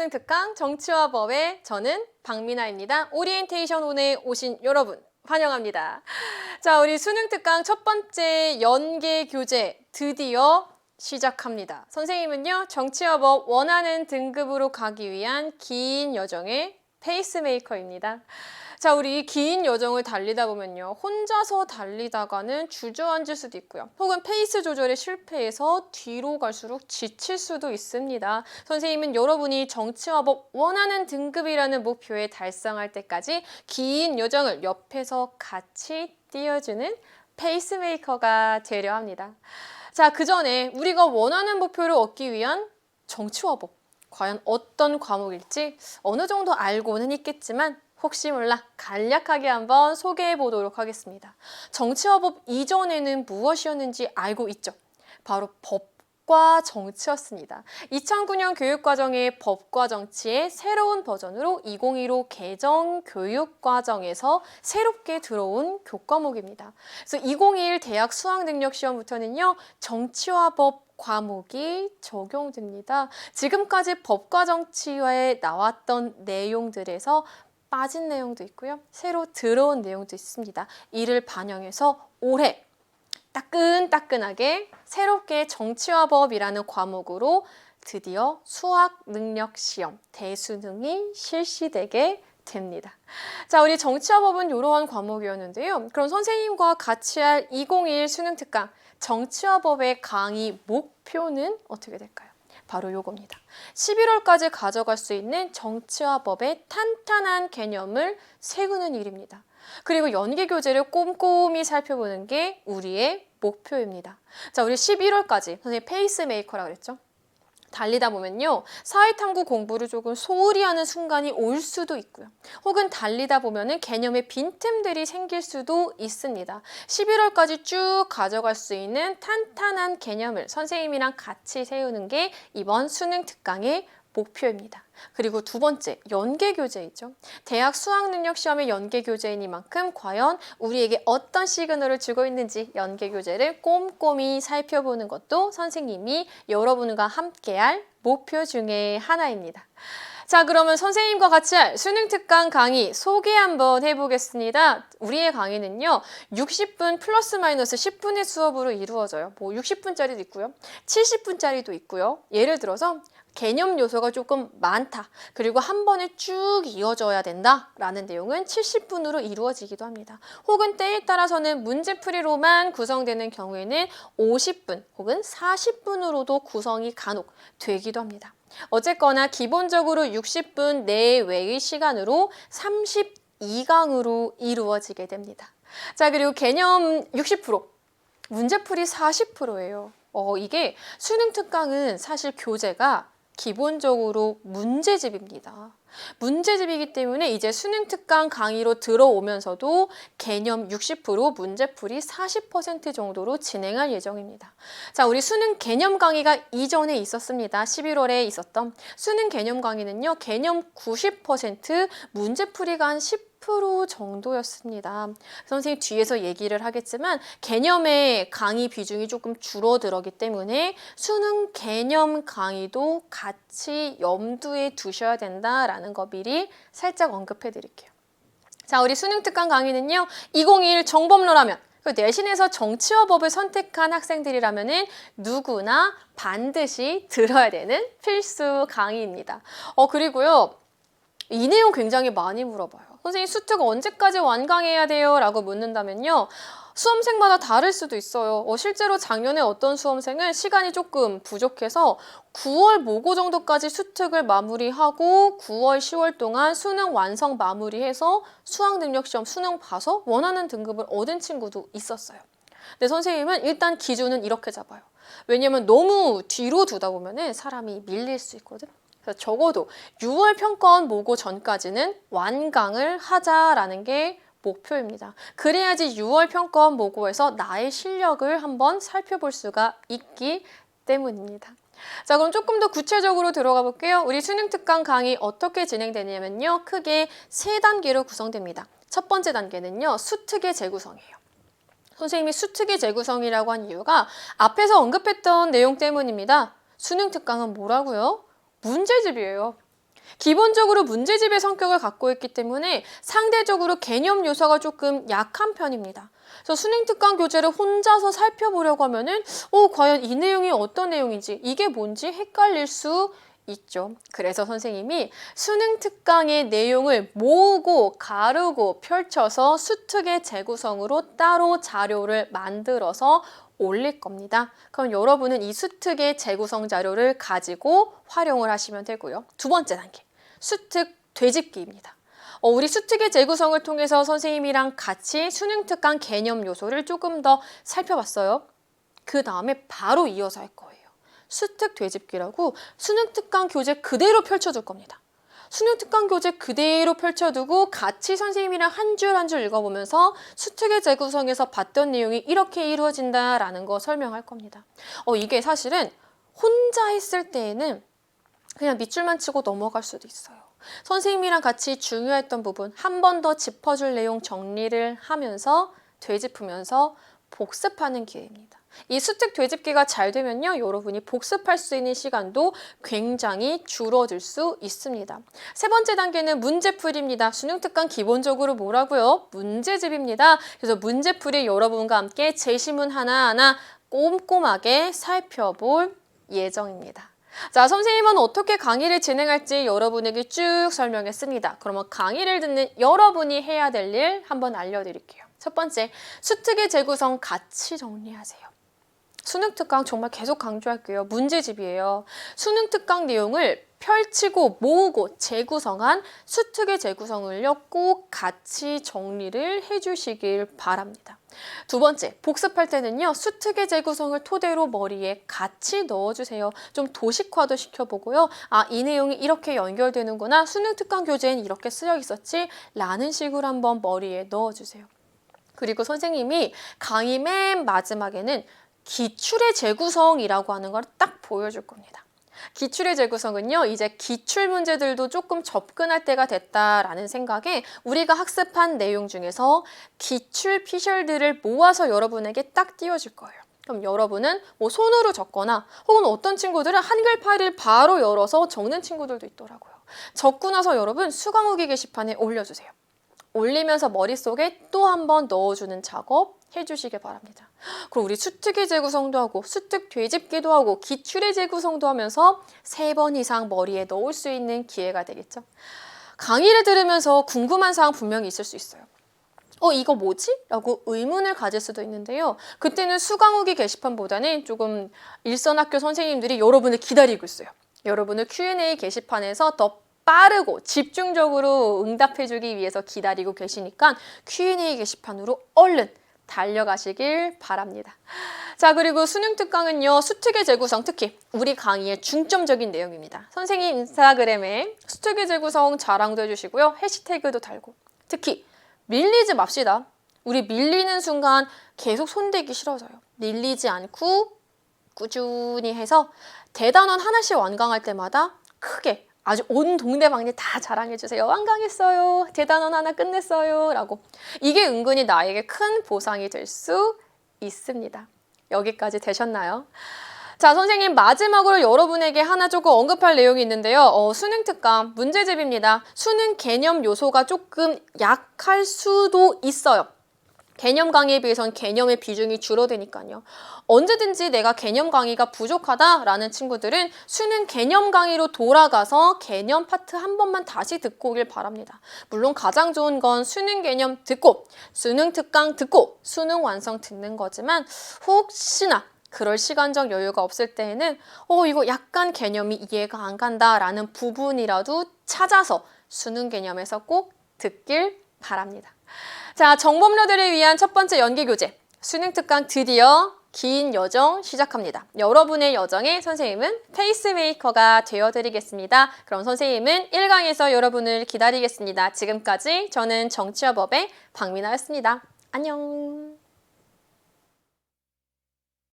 수능 특강 정치와 법의 저는 박민아입니다. 오리엔테이션 온에 오신 여러분 환영합니다. 자, 우리 수능 특강 첫 번째 연계 교재 드디어 시작합니다. 선생님은요, 정치와 법 원하는 등급으로 가기 위한 긴 여정의 페이스메이커입니다. 자, 우리 이긴 여정을 달리다 보면요. 혼자서 달리다가는 주저앉을 수도 있고요. 혹은 페이스 조절에 실패해서 뒤로 갈수록 지칠 수도 있습니다. 선생님은 여러분이 정치와 법 원하는 등급이라는 목표에 달성할 때까지 긴 여정을 옆에서 같이 띄워주는 페이스메이커가 되려 합니다. 자, 그 전에 우리가 원하는 목표를 얻기 위한 정치와 법. 과연 어떤 과목일지 어느 정도 알고는 있겠지만 혹시 몰라 간략하게 한번 소개해 보도록 하겠습니다. 정치와 법 이전에는 무엇이었는지 알고 있죠? 바로 법과 정치였습니다. 2009년 교육과정의 법과 정치의 새로운 버전으로 2015 개정 교육과정에서 새롭게 들어온 교과목입니다. 그래서 2021 대학 수학능력 시험부터는요, 정치와 법 과목이 적용됩니다. 지금까지 법과 정치에 나왔던 내용들에서 빠진 내용도 있고요. 새로 들어온 내용도 있습니다. 이를 반영해서 올해 따끈따끈하게 새롭게 정치와 법이라는 과목으로 드디어 수학 능력 시험 대수능이 실시되게 됩니다. 자, 우리 정치와 법은 이러한 과목이었는데요. 그럼 선생님과 같이 할 2021 수능 특강 정치와 법의 강의 목표는 어떻게 될까요? 바로 요겁니다. 11월까지 가져갈 수 있는 정치와 법의 탄탄한 개념을 세우는 일입니다. 그리고 연계 교재를 꼼꼼히 살펴보는 게 우리의 목표입니다. 자, 우리 11월까지 선생님 페이스메이커라 그랬죠? 달리다 보면요. 사회탐구 공부를 조금 소홀히 하는 순간이 올 수도 있고요. 혹은 달리다 보면은 개념의 빈틈들이 생길 수도 있습니다. 11월까지 쭉 가져갈 수 있는 탄탄한 개념을 선생님이랑 같이 세우는 게 이번 수능 특강의 목표입니다. 그리고 두 번째, 연계 교재이죠. 대학 수학 능력 시험의 연계 교재이니만큼 과연 우리에게 어떤 시그널을 주고 있는지 연계 교재를 꼼꼼히 살펴보는 것도 선생님이 여러분과 함께할 목표 중에 하나입니다. 자, 그러면 선생님과 같이 할 수능 특강 강의 소개 한번 해보겠습니다. 우리의 강의는요, 60분 플러스 마이너스 10분의 수업으로 이루어져요. 뭐 60분짜리도 있고요, 70분짜리도 있고요. 예를 들어서 개념 요소가 조금 많다. 그리고 한 번에 쭉 이어져야 된다. 라는 내용은 70분으로 이루어지기도 합니다. 혹은 때에 따라서는 문제풀이로만 구성되는 경우에는 50분 혹은 40분으로도 구성이 간혹 되기도 합니다. 어쨌거나 기본적으로 60분 내외의 시간으로 32강으로 이루어지게 됩니다. 자, 그리고 개념 60%, 문제풀이 40%예요. 어, 이게 수능 특강은 사실 교재가 기본적으로 문제집입니다. 문제집이기 때문에 이제 수능 특강 강의로 들어오면서도 개념 60% 문제풀이 40% 정도로 진행할 예정입니다. 자, 우리 수능 개념 강의가 이전에 있었습니다. 11월에 있었던 수능 개념 강의는요. 개념 90% 문제풀이가 한 10% 정도였습니다. 선생님 뒤에서 얘기를 하겠지만 개념의 강의 비중이 조금 줄어들었기 때문에 수능 개념 강의도 같이 염두에 두셔야 된다라는 거 미리 살짝 언급해 드릴게요. 자, 우리 수능 특강 강의는요. 2021 정법로라면 그 내신에서 정치와 법을 선택한 학생들이라면은 누구나 반드시 들어야 되는 필수 강의입니다. 어, 그리고요. 이 내용 굉장히 많이 물어봐요. 선생님 수특 언제까지 완강해야 돼요? 라고 묻는다면요. 수험생마다 다를 수도 있어요. 어, 실제로 작년에 어떤 수험생은 시간이 조금 부족해서 9월 모고 정도까지 수특을 마무리하고 9월, 10월 동안 수능 완성 마무리해서 수학능력시험 수능 봐서 원하는 등급을 얻은 친구도 있었어요. 근데 선생님은 일단 기준은 이렇게 잡아요. 왜냐면 너무 뒤로 두다 보면은 사람이 밀릴 수 있거든. 그래서 적어도 6월 평가원 모고 전까지는 완강을 하자라는 게 목표입니다. 그래야지 6월 평가원 모고에서 나의 실력을 한번 살펴볼 수가 있기 때문입니다. 자, 그럼 조금 더 구체적으로 들어가 볼게요. 우리 수능 특강 강의 어떻게 진행되냐면요. 크게 세 단계로 구성됩니다. 첫 번째 단계는요. 수특의 재구성이에요. 선생님이 수특의 재구성이라고 한 이유가 앞에서 언급했던 내용 때문입니다. 수능 특강은 뭐라고요? 문제집이에요. 기본적으로 문제집의 성격을 갖고 있기 때문에 상대적으로 개념 요소가 조금 약한 편입니다. 그래서 수능 특강 교재를 혼자서 살펴보려고 하면은 어 과연 이 내용이 어떤 내용인지 이게 뭔지 헷갈릴 수 있죠. 그래서 선생님이 수능 특강의 내용을 모으고 가르고 펼쳐서 수특의 재구성으로 따로 자료를 만들어서 올릴 겁니다. 그럼 여러분은 이 수특의 재구성 자료를 가지고 활용을 하시면 되고요. 두 번째 단계, 수특 되짚기입니다. 어, 우리 수특의 재구성을 통해서 선생님이랑 같이 수능 특강 개념 요소를 조금 더 살펴봤어요. 그 다음에 바로 이어서 할 거예요. 수특 되짚기라고 수능 특강 교재 그대로 펼쳐둘 겁니다. 수능 특강 교재 그대로 펼쳐두고 같이 선생님이랑 한 줄 한 줄 읽어보면서 수특의 재구성에서 봤던 내용이 이렇게 이루어진다라는 거 설명할 겁니다. 어, 이게 사실은 혼자 했을 때에는 그냥 밑줄만 치고 넘어갈 수도 있어요. 선생님이랑 같이 중요했던 부분 한 번 더 짚어줄 내용 정리를 하면서 되짚으면서 복습하는 기회입니다. 이 수특 되짚기가 잘 되면요, 여러분이 복습할 수 있는 시간도 굉장히 줄어들 수 있습니다. 세 번째 단계는 문제풀이입니다. 수능 특강 기본적으로 뭐라고요? 문제집입니다. 그래서 문제풀이 여러분과 함께 제시문 하나하나 꼼꼼하게 살펴볼 예정입니다. 자, 선생님은 어떻게 강의를 진행할지 여러분에게 쭉 설명했습니다. 그러면 강의를 듣는 여러분이 해야 될 일 한번 알려드릴게요. 첫 번째, 수특의 재구성 같이 정리하세요. 수능 특강 정말 계속 강조할게요. 문제집이에요. 수능 특강 내용을 펼치고 모으고 재구성한 수특의 재구성을요 꼭 같이 정리를 해주시길 바랍니다. 두 번째, 복습할 때는요 수특의 재구성을 토대로 머리에 같이 넣어주세요. 좀 도식화도 시켜보고요. 아, 이 내용이 이렇게 연결되는구나. 수능 특강 교재엔 이렇게 쓰여 있었지. 라는 식으로 한번 머리에 넣어주세요. 그리고 선생님이 강의 맨 마지막에는 기출의 재구성이라고 하는 걸 딱 보여줄 겁니다. 기출의 재구성은요, 이제 기출 문제들도 조금 접근할 때가 됐다라는 생각에 우리가 학습한 내용 중에서 기출 피셜들을 모아서 여러분에게 딱 띄워줄 거예요. 그럼 여러분은 뭐 손으로 적거나 혹은 어떤 친구들은 한글 파일을 바로 열어서 적는 친구들도 있더라고요. 적고 나서 여러분 수강후기 게시판에 올려주세요. 올리면서 머릿속에 또 한 번 넣어주는 작업 해주시길 바랍니다. 그럼 우리 수특의 재구성도 하고 수특 되짚기도 하고 기출의 재구성도 하면서 세 번 이상 머리에 넣을 수 있는 기회가 되겠죠. 강의를 들으면서 궁금한 사항 분명히 있을 수 있어요. 어, 이거 뭐지? 라고 의문을 가질 수도 있는데요. 그때는 수강 후기 게시판보다는 조금 일선 학교 선생님들이 여러분을 기다리고 있어요. 여러분을 Q&A 게시판에서 더 빠르고 집중적으로 응답해주기 위해서 기다리고 계시니까 Q&A 게시판으로 얼른 달려가시길 바랍니다. 자, 그리고 수능 특강은요, 수특의 재구성, 특히 우리 강의의 중점적인 내용입니다. 선생님 인스타그램에 수특의 재구성 자랑도 해주시고요, 해시태그도 달고, 특히 밀리지 맙시다. 우리 밀리는 순간 계속 손대기 싫어져요. 밀리지 않고 꾸준히 해서 대단원 하나씩 완강할 때마다 크게 아주 온 동네방네 다 자랑해주세요. 완강했어요. 대단원 하나 끝냈어요. 라고. 이게 은근히 나에게 큰 보상이 될 수 있습니다. 여기까지 되셨나요? 자, 선생님 마지막으로 여러분에게 하나 조금 언급할 내용이 있는데요. 어, 수능 특강 문제집입니다. 수능 개념 요소가 조금 약할 수도 있어요. 개념 강의에 비해선 개념의 비중이 줄어드니까요. 언제든지 내가 개념 강의가 부족하다라는 친구들은 수능 개념 강의로 돌아가서 개념 파트 한 번만 다시 듣고 오길 바랍니다. 물론 가장 좋은 건 수능 개념 듣고 수능 특강 듣고 수능 완성 듣는 거지만 혹시나 그럴 시간적 여유가 없을 때에는 어 이거 약간 개념이 이해가 안 간다라는 부분이라도 찾아서 수능 개념에서 꼭 듣길 바랍니다. 자, 정범러들을 위한 첫 번째 연계 교재 수능 특강 드디어 긴 여정 시작합니다. 여러분의 여정에 선생님은 페이스메이커가 되어드리겠습니다. 그럼 선생님은 1강에서 여러분을 기다리겠습니다. 지금까지 저는 정치와법의 박민아였습니다. 안녕.